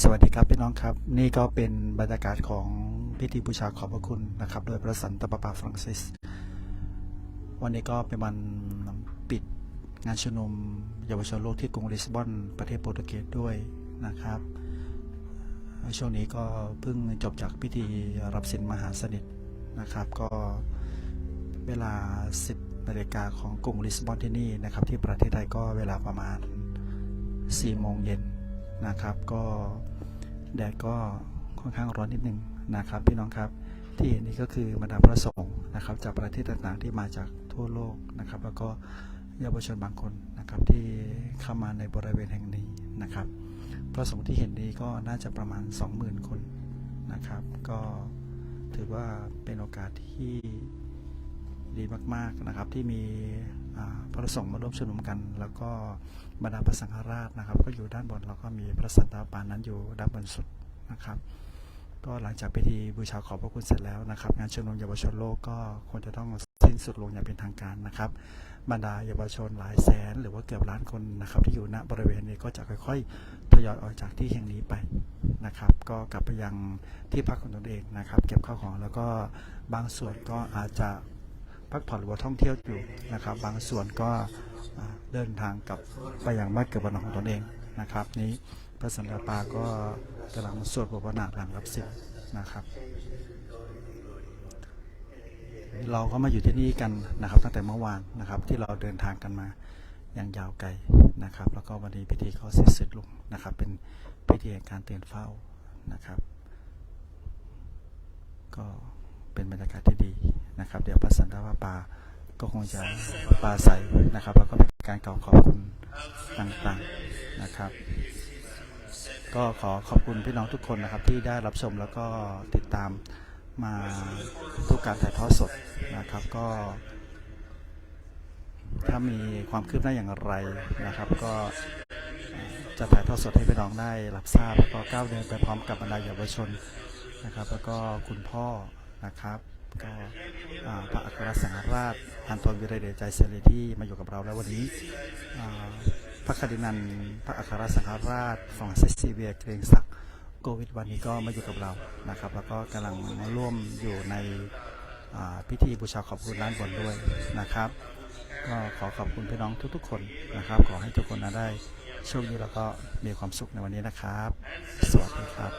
สวัสดีครับพี่น้องครับ นี่ก็เป็นบรรยากาศของพิธีบูชาขอบพระคุณนะครับ โดยพระสันตะปาปาฟรังซิส วันนี้ก็เป็นวันปิดงานชุมนุมเยาวชนโลกที่กรุงลิสบอน ประเทศโปรตุเกสด้วยนะครับช่วงนี้ก็เพิ่งจบจากพิธีรับสินมหาสนิทนะครับ ก็เวลา 10นาฬิกาของกรุงลิสบอนที่นี่นะครับ ที่ประเทศไทยก็เวลาประมาณ4โมงเย็น นะครับ ก็แดดก็ค่อนข้างร้อนนิดนึงนะครับ พี่น้องครับที่เห็นนี่ก็คือบรรดาพระสงฆ์นะครับ จากประเทศต่างๆที่มาจากทั่วโลกนะครับ แล้วก็เยาวชนบางคนนะครับที่เข้ามาในบริเวณแห่งนี้นะครับ พระสงฆ์ที่เห็นนี้ก็น่าจะประมาณ 20,000 คนนะครับ ก็ถือว่าเป็นโอกาสที่ ดีมากๆนะครับ ที่มีพระสงฆ์มาร่วมชุมนุมกัน แล้วก็บรรดาพระสังฆราชนะครับ ก็อยู่ด้านบนแล้วก็มีพระสันตาปานั้นอยู่ด้านบนสุดนะครับ ก็หลังจากพิธีบูชาขอบพระคุณเสร็จแล้วนะครับ งานชุมนุมเยาวชนโลกก็ควรจะต้องสิ้นสุดลงอย่างเป็นทางการนะครับ บรรดาเยาวชนหลายแสน หรือว่าเกือบล้านคนนะครับ ที่อยู่ณบริเวณนี้ก็จะค่อยๆทยอยออกจากที่แห่งนี้ไปนะครับ ก็กลับไปยังที่พักของตนเองนะครับ เก็บข้าวของแล้วก็บางส่วนก็อาจจะ พักผ่อนหรือว่าท่องเที่ยวอยู่นะครับ บางส่วนก็เดินทางกลับไปยังบ้านเกิดบ้านของตนเองนะครับ นี้พระสันตะปาก็กำลังสวดบทวนาหลังรับสินนะครับ เราก็มาอยู่ที่นี่กันนะครับ ตั้งแต่เมื่อวานนะครับ ที่เราเดินทางกันมาอย่างยาวไกลนะครับ แล้วก็วันนี้พิธีก็เสร็จสิ้นลงนะครับ เป็นพิธีแห่งการเตือนเฝ้านะครับ ก็เป็นบรรยากาศที่ดี นะครับ เดี๋ยวพระสันตะวาปาก็คงจะปาศัยนะครับ แล้วก็เป็นการกล่าวขอบคุณต่างๆนะครับ ก็ขอขอบคุณพี่น้องทุกคนนะครับที่ได้รับชมแล้วก็ติดตามมาทุกการถ่ายทอดสดนะครับก็ ถ้ามีความคืบหน้าอย่างไรนะครับ ก็จะถ่ายทอดสดให้พี่น้องได้รับทราบแล้วก็ก้าวเดินไปพร้อมกับบรรดาเยาวชนนะครับ แล้วก็คุณพ่อนะครับ ก็พระอัครสังฆราชอันโตนวิเรเดชใจเสรีที่มาอยู่กับเราแล้ววันนี้พระคดินันพระอัครสังฆราชฟรองซิสซีเวียเกรงศักดิ์โกวิดวันนี้ก็มาอยู่กับเรานะครับ แล้วก็กำลังร่วมอยู่ในพิธีบูชาขอบคุณด้านบนด้วยนะครับก็ขอขอบคุณพี่น้องทุกๆ คนนะครับ ขอให้ทุกคนนะได้โชคดีแล้วก็มีความสุขในวันนี้นะครับ สวัสดีครับ